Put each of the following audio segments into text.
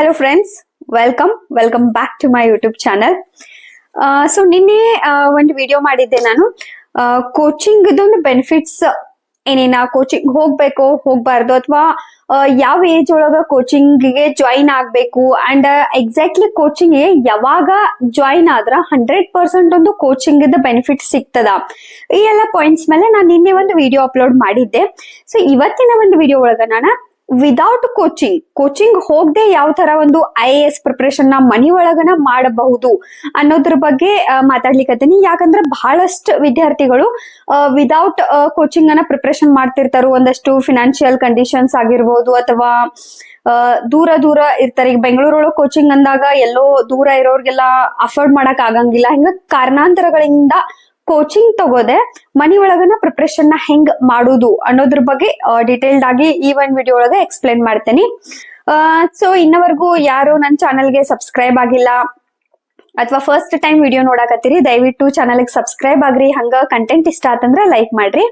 Hello friends welcome welcome back to my YouTube channel so ನಿನ್ನೆ ಒಂದು video ಮಾಡಿದ್ದೆ ನಾನು. ಕೋಚಿಂಗ್ ಬೆನಿಫಿಟ್ಸ್ ಏನೇನ ಕೋಚಿಂಗ್ ಹೋಗ್ಬೇಕು, ಹೋಗ್ಬಾರ್ದು, ಅಥವಾ ಯಾವ ಏಜ್ ಒಳಗ ಕೋಚಿಂಗ್ಗೆ ಜಾಯಿನ್ ಆಗ್ಬೇಕು ಅಂಡ್ ಎಕ್ಸಾಕ್ಟ್ಲಿ ಕೋಚಿಂಗ್ ಯಾವಾಗ ಜಾಯಿನ್ ಆದ್ರ ಹಂಡ್ರೆಡ್ ಪರ್ಸೆಂಟ್ ಒಂದು ಕೋಚಿಂಗ್ ಬೆನಿಫಿಟ್ ಸಿಗ್ತದ. ಈ ಎಲ್ಲ ಪಾಯಿಂಟ್ಸ್ ಮೇಲೆ ನಾನು ನಿನ್ನೆ ಒಂದು ವಿಡಿಯೋ ಅಪ್ಲೋಡ್ ಮಾಡಿದ್ದೆ. ಸೊ ಇವತ್ತಿನ ಒಂದು ವಿಡಿಯೋ ಒಳಗ ನಾನು ವಿದೌಟ್ ಕೋಚಿಂಗ್ ಕೋಚಿಂಗ್ ಹೋಗದೆ ಯಾವ ತರ ಒಂದು ಐ ಎ ಎಸ್ ಪ್ರಿಪರೇಷನ್ನ ಮನಿ ಒಳಗನ ಮಾಡಬಹುದು ಅನ್ನೋದ್ರ ಬಗ್ಗೆ ಮಾತಾಡ್ಲಿಕ್ಕೆ ಯಾಕಂದ್ರೆ ಬಹಳಷ್ಟು ವಿದ್ಯಾರ್ಥಿಗಳು ವಿದೌಟ್ ಕೋಚಿಂಗ್ ಅನ್ನ ಪ್ರಿಪ್ರೇಷನ್ ಮಾಡ್ತಿರ್ತಾರ. ಒಂದಷ್ಟು ಫಿನಾನ್ಷಿಯಲ್ ಕಂಡೀಷನ್ಸ್ ಆಗಿರ್ಬೋದು ಅಥವಾ ದೂರ ದೂರ ಇರ್ತಾರೆ. ಈಗ ಬೆಂಗಳೂರೊಳಗೆ ಕೋಚಿಂಗ್ ಅಂದಾಗ ಎಲ್ಲೋ ದೂರ ಇರೋರ್ಗೆಲ್ಲ ಅಫೋರ್ಡ್ ಮಾಡಕ್ ಆಗಂಗಿಲ್ಲ. ಹಿಂಗ ಕಾರಣಾಂತರಗಳಿಂದ ಕೋಚಿಂಗ್ ತಗೋದೆ ಮನಿ ಒಳಗನ ಪ್ರಿಪ್ರೇಷನ್ನ ಹೆಂಗ್ ಮಾಡುದು ಅನ್ನೋದ್ರ ಬಗ್ಗೆ ಡೀಟೇಲ್ಡ್ ಆಗಿ ಈ ಒಂದ್ ವಿಡಿಯೋ ಒಳಗೆ ಎಕ್ಸ್ಪ್ಲೈನ್ ಮಾಡ್ತೇನೆ. ಸೊ ಇನ್ನವರೆಗೂ ಯಾರು ನನ್ನ ಚಾನಲ್ಗೆ ಸಬ್ಸ್ಕ್ರೈಬ್ ಆಗಿಲ್ಲ, ಅಥವಾ ಫಸ್ಟ್ ಟೈಮ್ ವಿಡಿಯೋ ನೋಡಾಕತ್ತೀರಿ, ದಯವಿಟ್ಟು ಚಾನಲ್ಗೆ ಸಬ್ಸ್ಕ್ರೈಬ್ ಆಗ್ರಿ, ಹಂಗ ಕಂಟೆಂಟ್ ಇಷ್ಟ ಆತಂದ್ರ ಲೈಕ್ ಮಾಡ್ರಿ.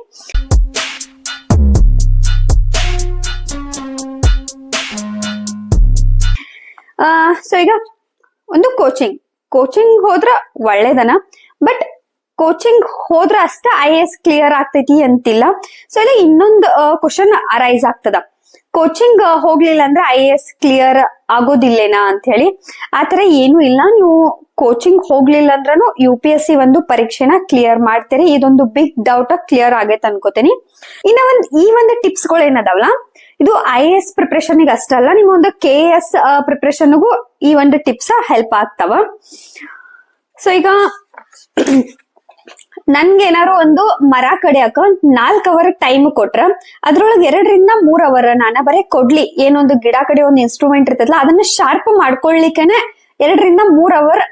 ಸೊ ಈಗ ಒಂದು ಕೋಚಿಂಗ್ ಕೋಚಿಂಗ್ ಹೋದ್ರ ಒಳ್ಳೇದನ ಬಟ್ ಕೋಚಿಂಗ್ ಹೋದ್ರ ಅಷ್ಟ ಐ ಎಸ್ ಕ್ಲಿಯರ್ ಆಗ್ತೈತಿ ಅಂತಿಲ್ಲ. ಸೊ ಇಲ್ಲ ಇನ್ನೊಂದು ಕ್ವಶನ್ ಅರೈಸ್ ಆಗ್ತದ. ಕೋಚಿಂಗ್ ಹೋಗ್ಲಿಲ್ಲ ಅಂದ್ರೆ ಐ ಎಸ್ ಕ್ಲಿಯರ್ ಆಗೋದಿಲ್ಲೇನಾ ಅಂತ ಹೇಳಿ. ಆತರ ಏನು ಇಲ್ಲ. ನೀವು ಕೋಚಿಂಗ್ ಹೋಗ್ಲಿಲ್ಲ ಅಂದ್ರೂ ಯು ಪಿ ಎಸ್ ಸಿ ಒಂದು ಪರೀಕ್ಷೆನ ಕ್ಲಿಯರ್ ಮಾಡ್ತೀರಿ. ಇದೊಂದು ಬಿಗ್ ಡೌಟ್ ಕ್ಲಿಯರ್ ಆಗೈತೆ ಅನ್ಕೋತೀನಿ. ಇನ್ನ ಒಂದ್, ಈ ಒಂದು ಟಿಪ್ಸ್ಗಳು ಏನದಾವಲ್ಲ? ಇದು ಐ ಎ ಎಸ್ ಪ್ರಿಪ್ರೇಷನ್ ಅಷ್ಟಲ್ಲ ನಿಮ್ಮ ಒಂದು ಕೆ ಎಸ್ ಪ್ರಿಪ್ರೇಷನ್ಗೂ ಈ ಒಂದು ಟಿಪ್ಸ್ ಹೆಲ್ಪ್ ಆಗ್ತಾವ. ಸೊ ಈಗ ನನ್ಗೆ ಏನಾರು ಒಂದು ಮರ ಕಡಿಯಾಕ ನಾಲ್ಕ್ ಅವರ್ ಟೈಮ್ ಕೊಟ್ರ, ಅದ್ರೊಳಗೆ ಎರಡರಿಂದ ಮೂರ್ ಅವರ್ ನಾನ ಬರೇ ಕೊಡ್ಲಿ. ಏನೊಂದು ಗಿಡ ಕಡೆ ಒಂದು ಇನ್ಸ್ಟ್ರೂಮೆಂಟ್ ಇರ್ತದಲ್ಲ ಅದನ್ನ ಶಾರ್ಪ್ ಮಾಡ್ಕೊಳ್ಲಿಕ್ಕೆನೆ ಎರಡರಿಂದ ಮೂರ್ ಅವರ್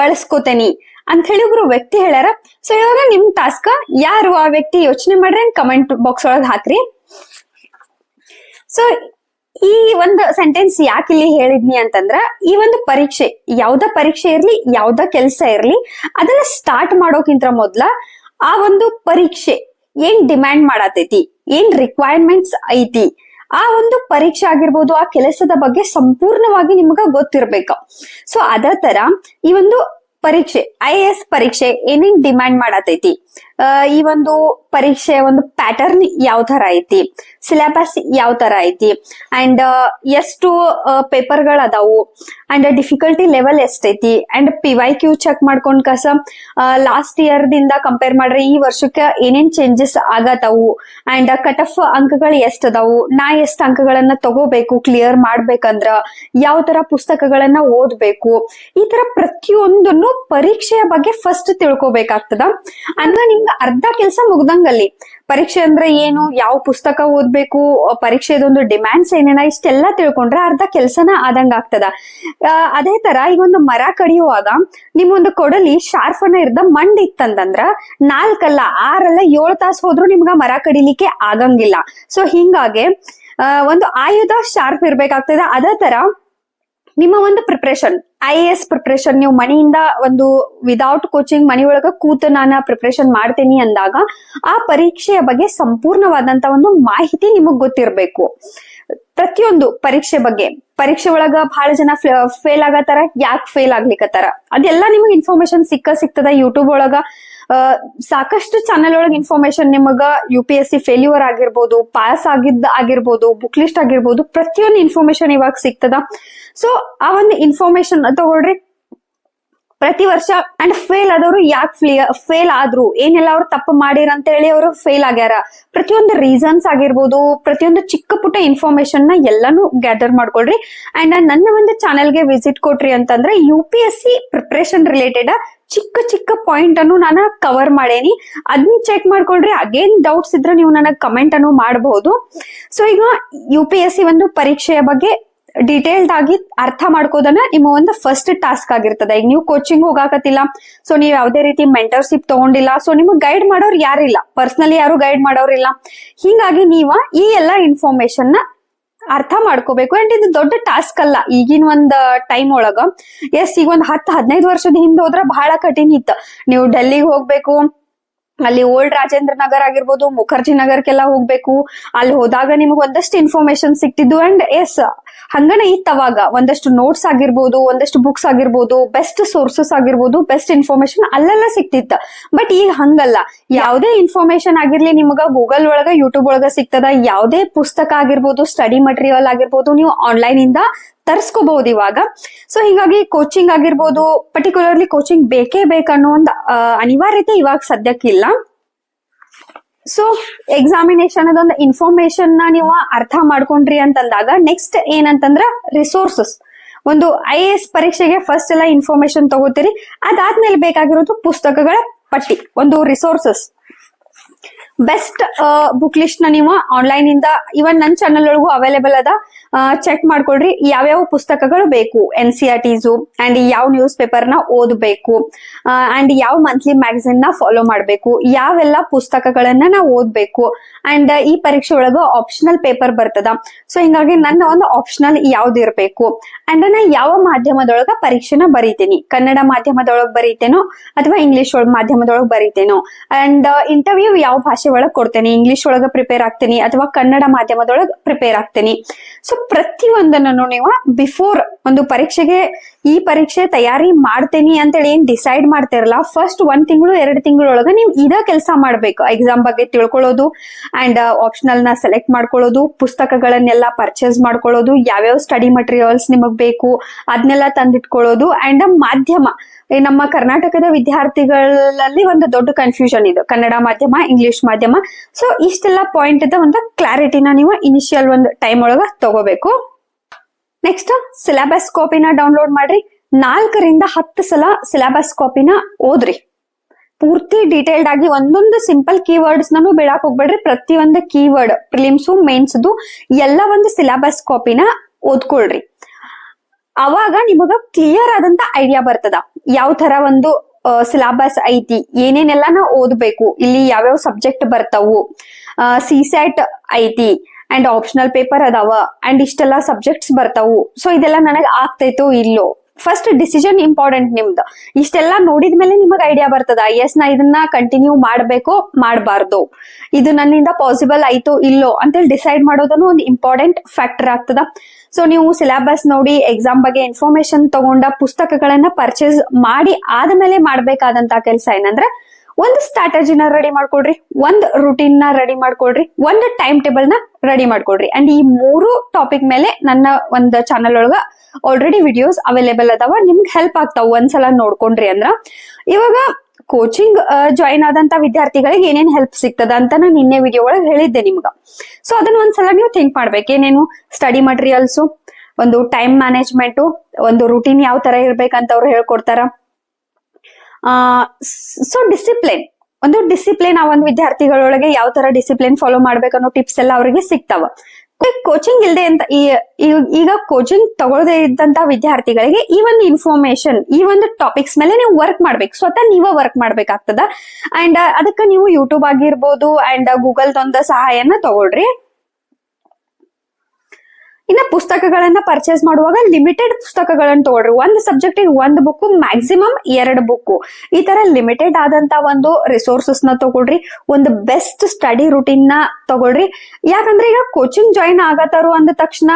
ಬಳಸ್ಕೋತೇನಿ. ಅಂತ ಹೇಳಿ ಒಬ್ರು ವ್ಯಕ್ತಿ ಹೇಳ್ಯಾರ ಸೊ ಇವಾಗ ನಿಮ್ ಟಾಸ್ಕ್ ಯಾರು ಆ ವ್ಯಕ್ತಿ ಯೋಚನೆ ಮಾಡ್ರಿ ಕಮೆಂಟ್ ಬಾಕ್ಸ್ ಒಳಗ್ ಹಾಕ್ರಿ. ಸೊ ಈ ಒಂದು ಸೆಂಟೆನ್ಸ್ ಯಾಕೆ ಇಲ್ಲಿ ಹೇಳಿದ್ನಿ ಅಂತಂದ್ರ, ಈ ಒಂದು ಪರೀಕ್ಷೆ, ಯಾವ್ದ ಪರೀಕ್ಷೆ ಇರ್ಲಿ, ಯಾವ್ದ ಕೆಲಸ ಇರ್ಲಿ, ಅದನ್ನ ಸ್ಟಾರ್ಟ್ ಮಾಡೋಕ್ಕಿಂತ ಮೊದ್ಲ ಆ ಒಂದು ಪರೀಕ್ಷೆ ಏನ್ ಡಿಮ್ಯಾಂಡ್ ಮಾಡತೈತಿ, ಏನ್ ರಿಕ್ವೈರ್ಮೆಂಟ್ಸ್ ಐತಿ, ಆ ಒಂದು ಪರೀಕ್ಷೆ ಆಗಿರ್ಬೋದು, ಆ ಕೆಲಸದ ಬಗ್ಗೆ ಸಂಪೂರ್ಣವಾಗಿ ನಿಮ್ಗ ಗೊತ್ತಿರ್ಬೇಕು. ಸೊ ಅದ ತರ ಈ ಒಂದು ಪರೀಕ್ಷೆ ಐ ಎಸ್ ಪರೀಕ್ಷೆ ಏನೇನ್ ಡಿಮ್ಯಾಂಡ್ ಮಾಡತೈತಿ ಈ ಒಂದು ಪರೀಕ್ಷೆ ಒಂದು ಪ್ಯಾಟರ್ನ್ ಯಾವ ತರ ಐತಿ? ಸಿಲೆಬಸ್ ಯಾವ ತರ ಐತಿ? ಅಂಡ್ ಎಷ್ಟು ಪೇಪರ್ಗಳು ಅದಾವು ಅಂಡ್ ಡಿಫಿಕಲ್ಟಿ ಲೆವೆಲ್ ಎಷ್ಟೈತಿ? And P Y Q check ಮಾಡ್ಕೊಂಡ್ ಕಸ ಲಾಸ್ಟ್ ಇಯರ್ ದಿಂದ ಕಂಪೇರ್ ಮಾಡ್ರೆ ಈ ವರ್ಷಕ್ಕೆ ಏನೇನ್ ಚೇಂಜಸ್ ಆಗತಾವು? ಅಂಡ್ ಕಟ್ ಆಫ್ ಅಂಕಗಳು ಎಷ್ಟ್ ಅದಾವು ನಾ ಎಷ್ಟ್ ಅಂಕಗಳನ್ನ ತಗೋಬೇಕು ಕ್ಲಿಯರ್ ಮಾಡ್ಬೇಕಂದ್ರ? ಯಾವ ತರ ಪುಸ್ತಕಗಳನ್ನ ಓದ್ಬೇಕು? ಈ ತರ ಪ್ರತಿಯೊಂದನ್ನು ಪರೀಕ್ಷೆಯ ಬಗ್ಗೆ ಫಸ್ಟ್ ತಿಳ್ಕೊಬೇಕಾಗ್ತದ? ಅಂದ್ರ ನಿಮ್ಗೆ ಅರ್ಧ ಕೆಲಸ ಮುಗ್ದಂಗಲ್ಲಿ. ಪರೀಕ್ಷೆ ಅಂದ್ರೆ ಏನು, ಯಾವ ಪುಸ್ತಕ ಓದ್ಬೇಕು ಪರೀಕ್ಷೆದೊಂದು ಡಿಮ್ಯಾಂಡ್ಸ್ ಏನೇನ, ಇಷ್ಟೆಲ್ಲ ತಿಳ್ಕೊಂಡ್ರೆ ಅರ್ಧ ಕೆಲ್ಸನ ಆದಂಗ ಆಗ್ತದ. ಅದೇ ತರ ಈಗ ಒಂದು ಮರ ಕಡಿಯುವಾಗ ನಿಮ್ಮೊಂದು ಕೊಡಲಿ ಶಾರ್ಫನ ಇರ್ದ ಮಂಡ್ ಇತ್ತಂದ್ರ ನಾಲ್ಕಲ್ಲ ಆರಲ್ಲ ಏಳು ತಾಸು ಹೋದ್ರು ನಿಮ್ಗ ಮರ ಕಡಿಲಿಕ್ಕೆ ಆಗಂಗಿಲ್ಲ. ಸೊ ಹಿಂಗಾಗೆ ಒಂದು ಆಯುಧ ಶಾರ್ಪ್ ಇರ್ಬೇಕಾಗ್ತದೆ. ಅದೇ ತರ ನಿಮ್ಮ ಒಂದು ಪ್ರಿಪ್ರೇಷನ್ ಐ ಎಸ್ ಪ್ರಿಪ್ರೇಷನ್ ನೀವು ಮನೆಯಿಂದ ಒಂದು ವಿದೌಟ್ ಕೋಚಿಂಗ್ ಮನೆಯೊಳಗ ಕೂತು ನಾನು ಪ್ರಿಪ್ರೇಷನ್ ಮಾಡ್ತೀನಿ ಅಂದಾಗ, ಆ ಪರೀಕ್ಷೆಯ ಬಗ್ಗೆ ಸಂಪೂರ್ಣವಾದಂತ ಒಂದು ಮಾಹಿತಿ ನಿಮಗ್ ಗೊತ್ತಿರ್ಬೇಕು. ಪ್ರತಿಯೊಂದು ಪರೀಕ್ಷೆ ಬಗ್ಗೆ, ಪರೀಕ್ಷೆ ಒಳಗ ಬಹಳ ಜನ ಫೇಲ್ ಆಗತ್ತಾರ ಯಾಕೆ ಫೇಲ್ ಆಗ್ಲಿಕ್ಕತ್ತಾರ ಅದೆಲ್ಲ ನಿಮಗೆ ಇನ್ಫಾರ್ಮೇಶನ್ ಸಿಕ್ಕ ಸಿಗ್ತದ ಯೂಟ್ಯೂಬ್ ಒಳಗ. ಸಾಕಷ್ಟು ಚಾನೆಲ್ ಒಳಗ ಇನ್ಫಾರ್ಮೇಶನ್ ನಿಮಗ U P S C failure ಆಗಿರ್ಬೋದು ಪಾಸ್ ಆಗಿದ್ದ, ಆಗಿರ್ಬೋದು ಬುಕ್ ಲಿಸ್ಟ್ ಆಗಿರ್ಬೋದು, ಪ್ರತಿಯೊಂದು ಇನ್ಫಾರ್ಮೇಶನ್ ಇವಾಗ ಸಿಗ್ತದ. ಸೊ ಆ ಒಂದು ಇನ್ಫಾರ್ಮೇಶನ್ ತಗೊಳ್ರಿ ಪ್ರತಿ ವರ್ಷ ಅಂಡ್ ಫೇಲ್ ಆದವರು ಯಾಕೆ ಫೇಲ್ ಆದ್ರು? ಏನೆಲ್ಲ ಅವ್ರು ತಪ್ಪು ಮಾಡಿರ ಅಂತ ಹೇಳಿ ಅವರು ಫೇಲ್ ಆಗ್ಯಾರ. ಪ್ರತಿಯೊಂದು ರೀಸನ್ಸ್ ಆಗಿರ್ಬೋದು, ಪ್ರತಿಯೊಂದು ಚಿಕ್ಕ ಪುಟ್ಟ ಇನ್ಫಾರ್ಮೇಶನ್ನ ಎಲ್ಲಾನು ಗ್ಯಾದರ್ ಮಾಡ್ಕೊಳ್ರಿ. ಅಂಡ್ ನನ್ನ ಒಂದು ಚಾನೆಲ್ಗೆ ವಿಸಿಟ್ ಕೊಟ್ರಿ ಅಂತಂದ್ರೆ U P S C preparation related ಚಿಕ್ಕ ಚಿಕ್ಕ ಪಾಯಿಂಟ್ ಅನ್ನು ನಾನು ಕವರ್ ಮಾಡೇನಿ. ಅದನ್ನ ಚೆಕ್ ಮಾಡ್ಕೊಳ್ರಿ. ಅಗೇನ್ ಡೌಟ್ಸ್ ಇದ್ರೆ ನೀವು ನನಗೆ ಕಮೆಂಟ್ ಅನ್ನು ಮಾಡಬಹುದು ಸೊ ಈಗ ಯು ಪಿ ಎಸ್ ಸಿ ಒಂದು ಪರೀಕ್ಷೆಯ ಬಗ್ಗೆ ಡಿಟೇಲ್ಡ್ ಆಗಿ ಅರ್ಥ ಮಾಡ್ಕೋದನ್ನ ನಿಮ್ಮ ಒಂದು ಫಸ್ಟ್ ಟಾಸ್ಕ್ ಆಗಿರ್ತದೆ. ಈಗ ನೀವು ಕೋಚಿಂಗ್ ಹೋಗಾಕತ್ತಿಲ್ಲ ಸೊ ನೀವು ಯಾವುದೇ ರೀತಿ ಮೆಂಟರ್ಶಿಪ್ ತಗೊಂಡಿಲ್ಲ ಸೊ ನಿಮಗೆ ಗೈಡ್ ಮಾಡೋರು ಯಾರಿಲ್ಲ. ಪರ್ಸನಲಿ ಯಾರು ಗೈಡ್ ಮಾಡೋರಿಲ್ಲ ಹಿಂಗಾಗಿ ನೀವ ಈ ಎಲ್ಲ ಇನ್ಫಾರ್ಮೇಶನ್ನ ಅರ್ಥ ಮಾಡ್ಕೋಬೇಕು. ಅಂಡ್ ಇದು ದೊಡ್ಡ ಟಾಸ್ಕ್ ಅಲ್ಲ. ಈಗಿನ ಒಂದ್ ಟೈಮ್ ಒಳಗ. ಎಸ್ ಈಗ ಒಂದ್ ಹತ್ತು ಹದಿನೈದು ವರ್ಷದ ಹಿಂದೆ ಹೋದ್ರ ಬಹಳ ಕಠಿಣ ಇತ್ತು. ನೀವು ಡೆಲ್ಲಿಗೆ ಹೋಗ್ಬೇಕು ಅಲ್ಲಿ ಓಲ್ಡ್ ರಾಜೇಂದ್ರ ನಗರ್ ಆಗಿರ್ಬೋದು, ಮುಖರ್ಜಿ ನಗರ್ಗೆಲ್ಲ ಹೋಗ್ಬೇಕು. ಅಲ್ಲಿ ಹೋದಾಗ ನಿಮ್ಗೆ ಒಂದಷ್ಟು ಇನ್ಫಾರ್ಮೇಶನ್ ಸಿಕ್ತಿದ್ದು ಅಂಡ್ ಎಸ್ ಹಂಗನೆ ಇತ್ತು ಅವಾಗ. ಒಂದಷ್ಟು ನೋಟ್ಸ್ ಆಗಿರ್ಬೋದು, ಒಂದಷ್ಟು ಬುಕ್ಸ್ ಆಗಿರ್ಬೋದು ಬೆಸ್ಟ್ ಸೋರ್ಸಸ್ ಆಗಿರ್ಬೋದು ಬೆಸ್ಟ್ ಇನ್ಫಾರ್ಮೇಶನ್ ಅಲ್ಲೆಲ್ಲ ಸಿಕ್ತಿತ್ತ ಬಟ್ ಈಗ ಹಂಗಲ್ಲ. ಯಾವುದೇ ಇನ್ಫಾರ್ಮೇಶನ್ ಆಗಿರ್ಲಿ ನಿಮ್ಗ ಗೂಗಲ್ ಒಳಗ ಯೂಟ್ಯೂಬ್ ಒಳಗ ಸಿಗ್ತದ. ಯಾವುದೇ ಪುಸ್ತಕ ಆಗಿರ್ಬೋದು ಸ್ಟಡಿ ಮಟೀರಿಯಲ್ ಆಗಿರ್ಬೋದು, ನೀವು ಆನ್ಲೈನ್ ಇಂದ ತರಿಸ್ಕೋಬಹುದು ಇವಾಗ. ಸೊ ಹೀಗಾಗಿ ಕೋಚಿಂಗ್ ಆಗಿರ್ಬೋದು ಪರ್ಟಿಕ್ಯುಲರ್ಲಿ ಕೋಚಿಂಗ್ ಬೇಕೇ ಬೇಕನ್ನೋ ಒಂದು ಅನಿವಾರ್ಯತೆ ಇವಾಗ ಸದ್ಯಕ್ಕಿಲ್ಲ. ಸೊ ಎಕ್ಸಾಮಿನೇಷನ್ ಅದೊಂದು ಇನ್ಫಾರ್ಮೇಶನ್ನ ನೀವು ಅರ್ಥ ಮಾಡ್ಕೊಂಡ್ರಿ ಅಂತಂದಾಗ ನೆಕ್ಸ್ಟ್ ಏನಂತಂದ್ರ ರಿಸೋರ್ಸಸ್ ಒಂದು ಐ ಎ ಎಸ್ ಪರೀಕ್ಷೆಗೆ ಫಸ್ಟ್ ಎಲ್ಲ ಇನ್ಫಾರ್ಮೇಶನ್ ತಗೋತೀರಿ. ಅದಾದ್ಮೇಲೆ ಬೇಕಾಗಿರೋದು ಪುಸ್ತಕಗಳ ಪಟ್ಟಿ, ಒಂದು ರಿಸೋರ್ಸಸ್ ಬೆಸ್ಟ್ ಬುಕ್ ಲಿಸ್ಟ್ನ ನೀವು ಆನ್ಲೈನ್ ಇಂದ ಇವನ್ ನನ್ನ ಚಾನಲ್ ಒಳಗೂ ಅವೈಲೇಬಲ್ ಅದ. ಚೆಕ್ ಮಾಡ್ಕೊಳ್ರಿ. ಯಾವ್ಯಾವ ಪುಸ್ತಕಗಳು ಬೇಕು? N C R Ts and ಯಾವ ನ್ಯೂಸ್ ಪೇಪರ್ನ ಓದಬೇಕು? ಅಂಡ್ ಯಾವ ಮಂತ್ಲಿ ಮ್ಯಾಗಝಿನ್ನ ಫಾಲೋ ಮಾಡಬೇಕು? ಯಾವೆಲ್ಲ ಪುಸ್ತಕಗಳನ್ನ ನಾವು ಓದಬೇಕು? ಅಂಡ್ ಈ ಪರೀಕ್ಷೆ ಒಳಗ ಆಪ್ಷನಲ್ ಪೇಪರ್ ಬರ್ತದ. ಸೊ ಹಿಂಗಾಗಿ ನನ್ನ ಒಂದು ಆಪ್ಷನಲ್ ಯಾವ್ದು ಇರಬೇಕು? ಅಂಡ್ ನಾ ಯಾವ ಮಾಧ್ಯಮದೊಳಗ ಪರೀಕ್ಷೆನ ಬರೀತೀನಿ? ಕನ್ನಡ ಮಾಧ್ಯಮದೊಳಗೆ ಬರೀತೇನೋ, ಅಥವಾ ಇಂಗ್ಲಿಷ್ ಮಾಧ್ಯಮದೊಳಗ್ ಬರೀತೇನೋ? ಅಂಡ್ ಇಂಟರ್ವ್ಯೂ ಯಾವ ಭಾಷೆ ಒಳಗ್ ಕೊಡ್ತೇನೆ ಇಂಗ್ಲಿಷ್ ಒಳಗ ಪ್ರಿಪೇರ್ ಆಗ್ತೀನಿ, ಅಥವಾ ಕನ್ನಡ ಮಾಧ್ಯಮದೊಳಗ್ ಪ್ರಿಪೇರ್ ಆಗ್ತೀನಿ. ಸೊ ಪ್ರತಿಯೊಂದನ್ನು ನೀವು ಬಿಫೋರ್ ಒಂದು ಪರೀಕ್ಷೆಗೆ ಈ ಪರೀಕ್ಷೆ ತಯಾರಿ ಮಾಡ್ತೇನಿ ಅಂತೇಳಿ ಏನ್ ಡಿಸೈಡ್ ಮಾಡ್ತಿರಲ್ಲ ಫಸ್ಟ್ ಒಂದ್ ತಿಂಗಳು, ಎರಡು ತಿಂಗಳೊಳಗ ನೀವು ಇದ ಕೆಲಸ ಮಾಡ್ಬೇಕು. ಎಕ್ಸಾಮ್ ಬಗ್ಗೆ ತಿಳ್ಕೊಳ್ಳೋದು ಅಂಡ್ ಆಪ್ಷನಲ್ನ ಸೆಲೆಕ್ಟ್ ಮಾಡ್ಕೊಳ್ಳೋದು, ಪುಸ್ತಕಗಳನ್ನೆಲ್ಲ ಪರ್ಚೇಸ್ ಮಾಡ್ಕೊಳ್ಳೋದು, ಯಾವ್ಯಾವ ಸ್ಟಡಿ ಮಟೀರಿಯಲ್ಸ್ ನಿಮಗ್ ಬೇಕು ಅದನ್ನೆಲ್ಲ ತಂದಿಟ್ಕೊಳ್ಳೋದು ಅಂಡ್ ಮಾಧ್ಯಮ. ನಮ್ಮ ಕರ್ನಾಟಕದ ವಿದ್ಯಾರ್ಥಿಗಳಲ್ಲಿ ಒಂದು ದೊಡ್ಡ ಕನ್ಫ್ಯೂಷನ್ ಇದು. ಕನ್ನಡ ಮಾಧ್ಯಮ ಇಂಗ್ಲಿಷ್ ಮಾಧ್ಯಮ. ಸೊ ಇಷ್ಟೆಲ್ಲ ಪಾಯಿಂಟ್ ಒಂದು ಕ್ಲಾರಿಟಿನ ನೀವು ಇನಿಷಿಯಲ್ ಒಂದು ಟೈಮ್ ಒಳಗ ತಗೋಬೇಕು. ನೆಕ್ಸ್ಟ್ ಸಿಲೆಬಸ್ ಕಾಪಿನ ಡೌನ್ಲೋಡ್ ಮಾಡ್ರಿ. ನಾಲ್ಕರಿಂದ ಹತ್ತು ಸಲ ಸಿಲೆಬಸ್ ಕಾಪಿನ ಓದ್ರಿ. ಪೂರ್ತಿ ಡೀಟೇಲ್ಡ್ ಆಗಿ ಒಂದೊಂದು ಸಿಂಪಲ್ ಕೀವರ್ಡ್ಸ್ ನಾನು ಬಿಡಾಕ್ ಹೋಗ್ಬೇಡ್ರಿ. ಪ್ರತಿಯೊಂದು ಕೀವರ್ಡ್ ಪ್ರಿಲಿಮ್ಸು ಮೇನ್ಸ್ದು ಎಲ್ಲ ಒಂದು ಸಿಲೆಬಸ್ ಕಾಪಿನ ಓದ್ಕೊಳ್ರಿ. ಅವಾಗ ನಿಮಗ ಕ್ಲಿಯರ್ ಆದಂತ ಐಡಿಯಾ ಬರ್ತದ. ಯಾವ ತರ ಒಂದು ಸಿಲೆಬಸ್ ಐತಿ ಏನೇನೆಲ್ಲ ನಾ ಓದ್ಬೇಕು, ಇಲ್ಲಿ ಯಾವ್ಯಾವ ಸಬ್ಜೆಕ್ಟ್ ಬರ್ತಾವು ಸಿ ಸೆಟ್ ಐತಿ ಅಂಡ್ ಆಪ್ಷನಲ್ ಪೇಪರ್ ಅದಾವ. ಅಂಡ್ ಇಷ್ಟೆಲ್ಲ ಸಬ್ಜೆಕ್ಟ್ಸ್ ಬರ್ತಾವು. ಸೊ ಇದೆಲ್ಲ ನನಗೆ ಆಗ್ತೈತೋ ಇಲ್ಲೋ? ಫಸ್ಟ್ ಡಿಸಿಷನ್ ಇಂಪಾರ್ಟೆಂಟ್ ನಿಮ್ದು. ಇಷ್ಟೆಲ್ಲ ನೋಡಿದ್ಮೇಲೆ ನಿಮಗ್ ಐಡಿಯಾ ಬರ್ತದ. ಎಸ್ ನಾ ಇದನ್ನ ಕಂಟಿನ್ಯೂ ಮಾಡಬೇಕು, ಮಾಡಬಾರ್ದು? ಇದು ನನ್ನಿಂದ ಪಾಸಿಬಲ್ ಆಯ್ತು ಇಲ್ಲೋ? ಅಂತೇಳಿ ಡಿಸೈಡ್ ಮಾಡೋದನ್ನು ಒಂದು ಇಂಪಾರ್ಟೆಂಟ್ ಫ್ಯಾಕ್ಟರ್ ಆಗ್ತದ. ಸೊ ನೀವು ಸಿಲೆಬಸ್ ನೋಡಿ ಎಕ್ಸಾಮ್ ಬಗ್ಗೆ ಇನ್ಫಾರ್ಮೇಶನ್ ತಗೊಂಡ ಪುಸ್ತಕಗಳನ್ನ ಪರ್ಚೇಸ್ ಮಾಡಿ, ಆದ್ಮೇಲೆ ಮಾಡ್ಬೇಕಾದಂತ ಕೆಲಸ ಏನಂದ್ರೆ ಒಂದು ಸ್ಟ್ರಾಟಜಿನ ರೆಡಿ ಮಾಡ್ಕೊಳ್ರಿ, ಒಂದ್ ರುಟೀನ್ನ ರೆಡಿ ಮಾಡ್ಕೊಳ್ರಿ, ಒಂದು ಟೈಮ್ ಟೇಬಲ್ನ ರೆಡಿ ಮಾಡ್ಕೊಳ್ರಿ. ಅಂಡ್ ಈ ಮೂರು ಟಾಪಿಕ್ ಮೇಲೆ ನನ್ನ ಒಂದು ಚಾನಲ್ ಒಳಗ ಆಲ್ರೆಡಿ ವಿಡಿಯೋಸ್ ಅವೈಲೇಬಲ್ ಅದಾವ, ನಿಮ್ಗೆ ಹೆಲ್ಪ್ ಆಗ್ತಾವ ಒಂದ್ಸಲ ನೋಡ್ಕೊಂಡ್ರಿ ಅಂದ್ರ. ಇವಾಗ ಕೋಚಿಂಗ್ ಜಾಯಿನ್ ಆದಂತ ವಿದ್ಯಾರ್ಥಿಗಳಿಗೆ ಏನೇನ್ ಹೆಲ್ಪ್ ಸಿಗ್ತದ ಅಂತ ನಾನು ನಿನ್ನೆ ವಿಡಿಯೋ ಒಳಗೆ ಹೇಳಿದ್ದೆ ನಿಮ್ಗ. ಸೊ ಅದನ್ನ ಒಂದ್ಸಲ ನೀವು ಥಿಂಕ್ ಮಾಡ್ಬೇಕು. ಏನೇನು ಸ್ಟಡಿ ಮಟೀರಿಯಲ್ಸ್ ಒಂದು ಟೈಮ್ ಮ್ಯಾನೇಜ್ಮೆಂಟ್ ಒಂದು ರುಟೀನ್ ಯಾವ ತರ ಇರ್ಬೇಕಂತ ಅವ್ರು ಹೇಳ್ಕೊಡ್ತಾರ. ಸೊ ಡಿಸಿಪ್ಲಿನ್ ಒಂದು ಡಿಸಿಪ್ಲಿನ್ ಆ ಒಂದು ವಿದ್ಯಾರ್ಥಿಗಳೊಳಗೆ ಯಾವ ತರ ಡಿಸಿಪ್ಲಿನ್ ಫಾಲೋ ಮಾಡ್ಬೇಕು ಅನ್ನೋ ಟಿಪ್ಸ್ ಎಲ್ಲ ಅವರಿಗೆ ಸಿಗ್ತಾವ. ಕೋಚಿಂಗ್ ಇಲ್ಲದೆ ಅಂತ ಈಗ ಕೋಚಿಂಗ್ ತಗೊಳ್ಳದೆ ಇದ್ದಂತ ವಿದ್ಯಾರ್ಥಿಗಳಿಗೆ ಈ ಒಂದು ಇನ್ಫಾರ್ಮೇಶನ್ ಈ ಒಂದು ಟಾಪಿಕ್ಸ್ ಮೇಲೆ ನೀವು ವರ್ಕ್ ಮಾಡ್ಬೇಕು. ಸ್ವತಃ ನೀವೇ ವರ್ಕ್ ಮಾಡ್ಬೇಕಾಗ್ತದ. ಅಂಡ್ ಅದಕ್ಕೆ ನೀವು ಯೂಟ್ಯೂಬ್ ಆಗಿರ್ಬೋದು ಅಂಡ್ ಗೂಗಲ್ ಒಂದು ಸಹಾಯನ ತಗೊಳ್ರಿ. ಇನ್ನ ಪುಸ್ತಕಗಳನ್ನ ಪರ್ಚೇಸ್ ಮಾಡುವಾಗ ಲಿಮಿಟೆಡ್ ಪುಸ್ತಕಗಳನ್ನ ತಗೊಳ್ರಿ. ಒಂದು ಸಬ್ಜೆಕ್ಟ್ ಒಂದು ಬುಕ್ ಮ್ಯಾಕ್ಸಿಮಮ್ ಎರಡು ಬುಕ್ ಈ ತರ ಲಿಮಿಟೆಡ್ ಆದಂತ ಒಂದು ರಿಸೋರ್ಸಸ್ನ ತಗೊಳ್ರಿ. ಒಂದು ಬೆಸ್ಟ್ ಸ್ಟಡಿ ರುಟೀನ್ನ ತಗೊಳ್ರಿ. ಯಾಕಂದ್ರೆ ಈಗ ಕೋಚಿಂಗ್ ಜಾಯಿನ್ ಆಗತ್ತಾರು ಅಂದ ತಕ್ಷಣ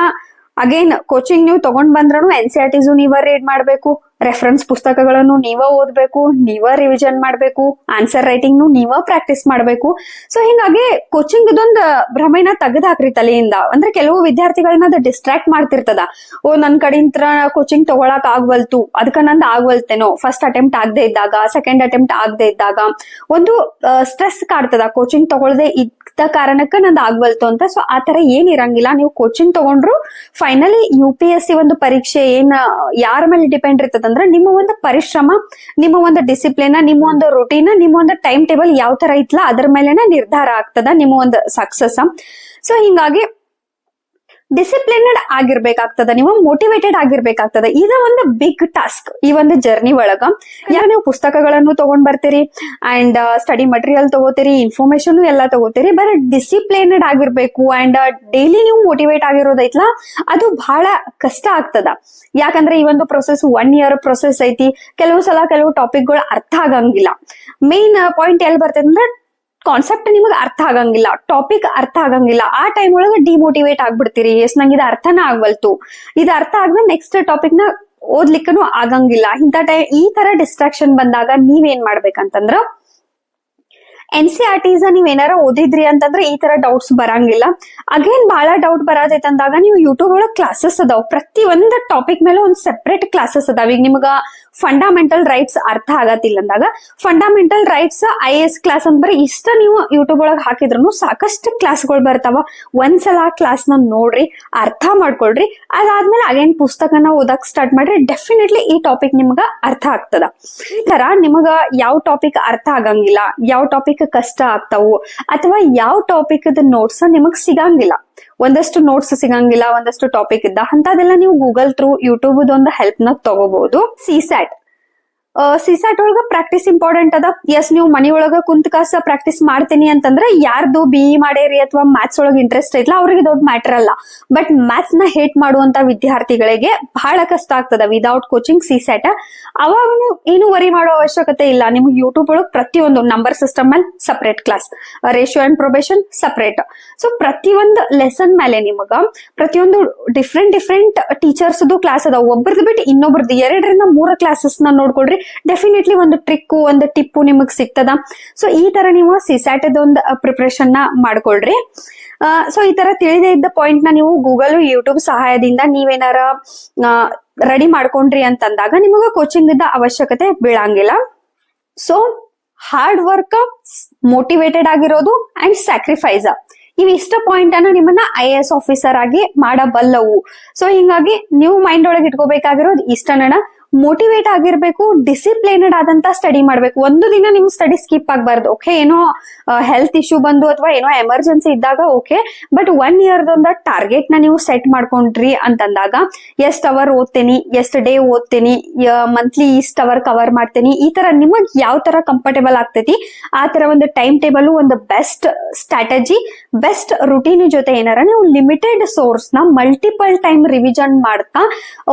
ಅಗೇನ್ ಕೋಚಿಂಗ್ ನೀವು ತಗೊಂಡ್ ಬಂದ್ರೂ ಎನ್ ನೀವ ರೀಡ್ ಮಾಡ್ಬೇಕು. ರೆಫರೆನ್ಸ್ ಪುಸ್ತಕಗಳನ್ನು ನೀವ ಓದ್ಬೇಕು, ನೀವ ರಿವಿಷನ್ ಮಾಡ್ಬೇಕು ಆನ್ಸರ್ ರೈಟಿಂಗ್ ನೀವ ಪ್ರಾಕ್ಟೀಸ್ ಮಾಡ್ಬೇಕು. ಸೊ ಹಿಂಗಾಗಿ ಕೋಚಿಂಗ್ ಇದೊಂದು ಭ್ರಮೆನ ತೆಗೆದಾಕ್ರಿ ತಲೆಯಿಂದ. ಅಂದ್ರೆ ಕೆಲವು ವಿದ್ಯಾರ್ಥಿಗಳನ್ನ ಅದು ಡಿಸ್ಟ್ರಾಕ್ಟ್ ಮಾಡ್ತಿರ್ತದ. ಓ, ನನ್ ಕಡೆಯಿಂದ ಕೋಚಿಂಗ್ ತಗೊಳಕ್ ಆಗ್ವಲ್ತು ಅದಕ್ಕ ನಂದ್ ಆಗ್ವಲ್ತೇನೋ. ಫಸ್ಟ್ ಅಟೆಂಪ್ಟ್ ಆಗದೆ ಇದ್ದಾಗ ಸೆಕೆಂಡ್ ಅಟೆಂಪ್ಟ್ ಆಗದೆ ಇದ್ದಾಗ, ಒಂದು ಸ್ಟ್ರೆಸ್ ಕಾಡ್ತದ. ಕೋಚಿಂಗ್ ತಗೊಳ್ದೆ ಇದ್ದ ಕಾರಣಕ್ಕ ನಂದ್ ಆಗ್ವಲ್ತು ಅಂತ. ಸೊ ಆ ತರ ಏನ್ ಇರಂಗಿಲ್ಲ. ನೀವು ಕೋಚಿಂಗ್ ತಗೊಂಡ್ರು finally U P S C ಒಂದು ಪರೀಕ್ಷೆ ಏನ್, ಯಾರ ಮೇಲೆ ಡಿಪೆಂಡ್ ಇರ್ತದಂದ್ರೆ ನಿಮ್ಮ ಒಂದು ಪರಿಶ್ರಮ, ನಿಮ್ಮ ಒಂದು ಡಿಸಿಪ್ಲಿನ್ ನಿಮ್ಮ ಒಂದು ರುಟೀನ್ ನಿಮ್ಮ ಒಂದು ಟೈಮ್ ಟೇಬಲ್ ಯಾವ ತರ ಐತ್ಲಾ ಅದ್ರ ಮೇಲೆನೆ ನಿರ್ಧಾರ ಆಗ್ತದ, ನಿಮ್ಮ ಒಂದು ಸಕ್ಸಸ್ ಸೊ ಹಿಂಗಾಗಿ ಡಿಸಿಪ್ಲಿನಡ್ ಆಗಿರ್ಬೇಕಾಗ್ತದ, ನೀವು ಮೋಟಿವೇಟೆಡ್ ಆಗಿರ್ಬೇಕಾಗ್ತದ. ಇದ ಒಂದು ಬಿಗ್ ಟಾಸ್ಕ್ ಈ ಒಂದು ಜರ್ನಿ ಒಳಗ ಯಾರು ನೀವು ಪುಸ್ತಕಗಳನ್ನು ತಗೊಂಡ್ ಬರ್ತೀರಿ ಅಂಡ್ ಸ್ಟಡಿ ಮಟೀರಿಯಲ್ ತಗೋತೀರಿ ಇನ್ಫಾರ್ಮೇಶನ್ ಎಲ್ಲ ತಗೋತೀರಿ, ಬರ ಡಿಸಿಪ್ಲಿನಡ್ ಆಗಿರ್ಬೇಕು ಅಂಡ್ ಡೈಲಿ ನೀವು ಮೋಟಿವೇಟ್ ಆಗಿರೋದೈತ್ಲ, ಅದು ಬಹಳ ಕಷ್ಟ ಆಗ್ತದ. ಯಾಕಂದ್ರೆ ಈ ಒಂದು ಪ್ರೊಸೆಸ್ ಒನ್ ಇಯರ್ ಪ್ರೊಸೆಸ್ ಐತಿ, ಕೆಲವು ಸಲ ಕೆಲವು ಟಾಪಿಕ್ಗಳು ಅರ್ಥ ಆಗಂಗಿಲ್ಲ. ಮೇನ್ ಪಾಯಿಂಟ್ ಎಲ್ಲಿ ಬರ್ತದೆ ಅಂದ್ರೆ ಕಾನ್ಸೆಪ್ಟ್ ನಿಮಗೆ ಅರ್ಥ ಆಗಂಗಿಲ್ಲ ಟಾಪಿಕ್ ಅರ್ಥ ಆಗಂಗಿಲ್ಲ. ಆ ಟೈಮ್ ಒಳಗೆ ಡಿಮೋಟಿವೇಟ್ ಆಗ್ಬಿಡ್ತೀರಿ. ಎಸ್, ನಂಗೆ ಇದು ಅರ್ಥನ ಆಗ್ವಲ್ತು. ಇದು ಅರ್ಥ ಆಗದ ನೆಕ್ಸ್ಟ್ ಟಾಪಿಕ್ನ ಓದ್ಲಿಕ್ಕೂ ಆಗಂಗಿಲ್ಲ. ಇಂಥ ಟೈಮ್ ಈ ತರ ಡಿಸ್ಟ್ರಾಕ್ಷನ್ ಬಂದಾಗ ನೀವೇನ್ ಮಾಡ್ಬೇಕಂತಂದ್ರ ಎನ್ ಸಿ ಆರ್ ಟಿಸ್ ನೀವ್ ಏನಾರ ಓದಿದ್ರಿ ಅಂತಂದ್ರೆ ಈ ತರ ಡೌಟ್ಸ್ ಬರಂಗಿಲ್ಲ. ಅಗೇನ್ ಬಹಳ ಡೌಟ್ ಬರತೈತಂದಾಗ ನೀವು ಯೂಟ್ಯೂಬ್ ಒಳಗ್ ಕ್ಲಾಸಸ್ ಅದಾವ. ಪ್ರತಿ ಒಂದು ಟಾಪಿಕ್ ಮೇಲೆ ಒಂದ್ ಸೆಪರೇಟ್ ಕ್ಲಾಸಸ್ ಅದಾವ. ಈಗ ನಿಮ್ಗ ಫಂಡಮೆಂಟಲ್ ರೈಟ್ಸ್ ಅರ್ಥ ಆಗತ್ತಿಲ್ಲ ಅಂದಾಗ fundamental rights I S class ಅಂತ ಬರೀ ಇಷ್ಟ ನೀವು ಯೂಟ್ಯೂಬ್ ಒಳಗ್ ಹಾಕಿದ್ರು ಸಾಕಷ್ಟು ಕ್ಲಾಸ್ಗಳು ಬರ್ತಾವ. ಒಂದ್ಸಲ ಕ್ಲಾಸ್ನ ನೋಡ್ರಿ, ಅರ್ಥ ಮಾಡ್ಕೊಳ್ರಿ. ಅದಾದ್ಮೇಲೆ ಅಗೇನ್ ಪುಸ್ತಕನ ಓದಕ್ ಸ್ಟಾರ್ಟ್ ಮಾಡ್ರಿ. ಡೆಫಿನೆಟ್ಲಿ ಈ ಟಾಪಿಕ್ ನಿಮ್ಗ ಅರ್ಥ ಆಗ್ತದ. ಈ ತರ ನಿಮಗ ಯಾವ ಟಾಪಿಕ್ ಅರ್ಥ ಆಗಂಗಿಲ್ಲ, ಯಾವ ಟಾಪಿಕ್ ಕಷ್ಟ ಆಗ್ತಾವು ಅಥವಾ ಯಾವ ಟಾಪಿಕ್ ನೋಟ್ಸ್ ನಿಮಗ್ ಸಿಗಂಗಿಲ್ಲ? ಒಂದಷ್ಟು ನೋಟ್ಸ್ ಸಿಗಂಗಿಲ್ಲ, ಒಂದಷ್ಟು ಟಾಪಿಕ್ ಇದ್ದ ಅಂತದೆಲ್ಲ ನೀವು ಗೂಗಲ್ ಥ್ರೂ ಯೂಟ್ಯೂಬ್ ಒಂದು ಹೆಲ್ಪ್ನ ತಗೋಬಹುದು ಸಿಸ್ಯಾಟ್ ಸಿಸ್ಯಾಟ್ ಒಳಗ ಪ್ರಾಕ್ಟೀಸ್ ಇಂಪಾರ್ಟೆಂಟ್ ಅದ. ಎಸ್ ನೀವು ಮನಿ ಒಳಗ ಕುಂತ ಕಾಸ ಪ್ರಾಕ್ಟೀಸ್ ಮಾಡ್ತೀನಿ ಅಂತಂದ್ರೆ ಯಾರ್ದು ಬಿ ಇ ಮಾಡೇರಿ ಅಥವಾ ಮ್ಯಾಥ್ಸ್ ಒಳಗ ಇಂಟ್ರೆಸ್ಟ್ ಐತ್ಲ ಅವ್ರಿಗೆ ದೊಡ್ಡ ಮ್ಯಾಟರ್ ಅಲ್ಲ. ಬಟ್ ಮ್ಯಾಥ್ಸ್ನ ಹೇಟ್ ಮಾಡುವಂತ ವಿದ್ಯಾರ್ಥಿಗಳಿಗೆ ಬಹಳ ಕಷ್ಟ ಆಗ್ತದ. ವಿದೌಟ್ ಕೋಚಿಂಗ್ ಸಿಸ್ಯಾಟ್ ಅವಾಗ ಏನು ವರಿ ಮಾಡೋ ಅವಶ್ಯಕತೆ ಇಲ್ಲ. ನಿಮ್ಗೆ ಯೂಟ್ಯೂಬ್ ಒಳಗೆ ಪ್ರತಿಯೊಂದು ನಂಬರ್ ಸಿಸ್ಟಮ್ ಮೇಲೆ separate class ratio and proportion separate so ಪ್ರತಿಯೊಂದು ಲೆಸನ್ ಮೇಲೆ ನಿಮಗ ಪ್ರತಿಯೊಂದು ಡಿಫ್ರೆಂಟ್ ಡಿಫ್ರೆಂಟ್ ಟೀಚರ್ಸ್ ಕ್ಲಾಸ್ ಅದಾವ. ಒಬ್ಬರದ್ದು ಬಿಟ್ಟು ಇನ್ನೊಬ್ರದ್ದು ಎರಡರಿಂದ ಮೂರ ಕ್ಲಾಸಸ್ನ ನೋಡ್ಕೊಳ್ರಿ. ಡೆಫಿನೆಟ್ಲಿ ಒಂದು ಟ್ರಿಕ್ ಒಂದು ಟಿಪ್ಪು ನಿಮಗ್ ಸಿಗ್ತದ. ಸೊ ಈ ತರ ನೀವು ಸಿಸ್ಯಾಟ್ ಒಂದು ಪ್ರಿಪರೇಷನ್ನ ಮಾಡ್ಕೊಳ್ರಿ. ಸೊ ಈ ತರ ತಿಳಿದೇ ಇದ್ದ ಪಾಯಿಂಟ್ನ ನೀವು ಗೂಗಲ್ ಯೂಟ್ಯೂಬ್ ಸಹಾಯದಿಂದ ನೀವೇನಾರ ರೆಡಿ ಮಾಡ್ಕೊಂಡ್ರಿ ಅಂತಂದಾಗ ನಿಮಗ ಕೋಚಿಂಗ್ ಇದ್ದ ಅವಶ್ಯಕತೆ ಬೀಳಂಗಿಲ್ಲ. ಸೊ ಹಾರ್ಡ್ ವರ್ಕ್ ಮೋಟಿವೇಟೆಡ್ ಆಗಿರೋದು ಅಂಡ್ ಸ್ಯಾಕ್ರಿಫೈಸ್ ಇವಿಷ್ಟ ಪಾಯಿಂಟ್ ಅನ್ನ ನಿಮ್ಮನ್ನ ಐ ಎಸ್ ಆಫೀಸರ್ ಆಗಿ ಮಾಡಬಲ್ಲವು. ಸೊ ಹಿಂಗಾಗಿ ನೀವು ಮೈಂಡ್ ಒಳಗೆ ಇಟ್ಕೋಬೇಕಾಗಿರೋದು ಇಷ್ಟನ ಮೋಟಿವೇಟ್ ಆಗಿರ್ಬೇಕು ಡಿಸಿಪ್ಲೈನಡ್ ಆದಂತ ಸ್ಟಡಿ ಮಾಡ್ಬೇಕು. ಒಂದು ದಿನ ನಿಮ್ ಸ್ಟಡಿ ಸ್ಕಿಪ್ ಆಗಬಾರ್ದು ಓಕೆ ಏನೋ ಹೆಲ್ತ್ ಇಶ್ಯೂ ಬಂದು ಅಥವಾ ಏನೋ ಎಮರ್ಜೆನ್ಸಿ ಇದ್ದಾಗ ಓಕೆ ಬಟ್ ಒನ್ ಇಯರ್ದೊಂದ ಟಾರ್ಗೆಟ್ನ ನೀವು ಸೆಟ್ ಮಾಡ್ಕೊಂಡ್ರಿ ಅಂತಂದಾಗ ಎಷ್ಟ್ ಅವರ್ ಓದ್ತೇನಿ ಎಷ್ಟ್ ಡೇ ಓದ್ತೇನಿ ಮಂತ್ಲಿ ಇಷ್ಟ ಅವರ್ ಕವರ್ ಮಾಡ್ತೇನಿ, ಈ ತರ ನಿಮಗ್ ಯಾವ ತರ ಕಂಫರ್ಟೇಬಲ್ ಆಗ್ತೈತಿ, ಆ ತರ ಒಂದು ಟೈಮ್ ಟೇಬಲ್ ಒಂದು ಬೆಸ್ಟ್ ಸ್ಟ್ರಾಟಜಿ ಬೆಸ್ಟ್ ರುಟೀನ್ ಜೊತೆ ಏನಾರ ನೀವು ಲಿಮಿಟೆಡ್ ಸೋರ್ಸ್ನ ಮಲ್ಟಿಪಲ್ ಟೈಮ್ ರಿವಿಜನ್ ಮಾಡ್ತಾ,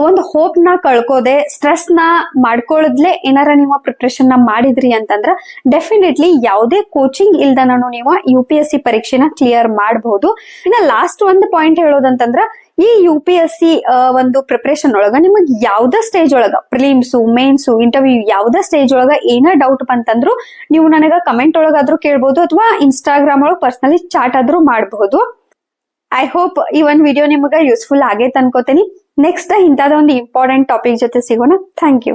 ಒಂದು ಹೋಪ್ನ ಕಳ್ಕೋದೆ ಸ್ಟ್ರೆಸ್ನ ಮಾಡ್ಕೊಳ್ಳದ್ಲೆ ಏನಾರ ನೀವು ಪ್ರಿಪ್ರೇಷನ್ನ ಮಾಡಿದ್ರಿ ಅಂತಂದ್ರ ಡೆಫಿನೆಟ್ಲಿ ಯಾವುದೇ ಕೋಚಿಂಗ್ ಇಲ್ದನೂ ನೀವು ಯು ಪಿ ಎಸ್ ಸಿ ಪರೀಕ್ಷೆನ ಕ್ಲಿಯರ್ ಮಾಡಬಹುದು ಇನ್ನ ಲಾಸ್ಟ್ ಒಂದು ಪಾಯಿಂಟ್ ಹೇಳೋದಂತಂದ್ರ ಈ ಯು ಪಿ ಎಸ್ ಸಿ ಒಂದು ಪ್ರಿಪ್ರೇಷನ್ ಒಳಗ ನಿಮಗ್ ಯಾವ್ದ ಸ್ಟೇಜ್ ಒಳಗ ಪ್ರಿಲಿಮ್ಸು ಮೇನ್ಸು ಇಂಟರ್ವ್ಯೂ ಯಾವ್ದ ಸ್ಟೇಜ್ ಒಳಗ ಏನ ಡೌಟ್ ಬಂತಂದ್ರು ನೀವು ನನಗ ಕಮೆಂಟ್ ಒಳಗಾದ್ರೂ ಕೇಳ್ಬಹುದು ಅಥವಾ ಇನ್ಸ್ಟಾಗ್ರಾಮ್ ಒಳಗ ಪರ್ಸನಲಿ ಚಾಟ್ ಆದ್ರೂ ಮಾಡಬಹುದು ಐ ಹೋಪ್ ಈ ಒಂದ್ ವಿಡಿಯೋ ನಿಮಗೆ ಯೂಸ್ಫುಲ್ ಆಗೈತೆ ಅನ್ಕೋತೀನಿ. ನೆಕ್ಸ್ಟ್ ಇಂಥದ ಒಂದು ಇಂಪಾರ್ಟೆಂಟ್ ಟಾಪಿಕ್ ಜೊತೆ ಸಿಗೋಣ. Thank you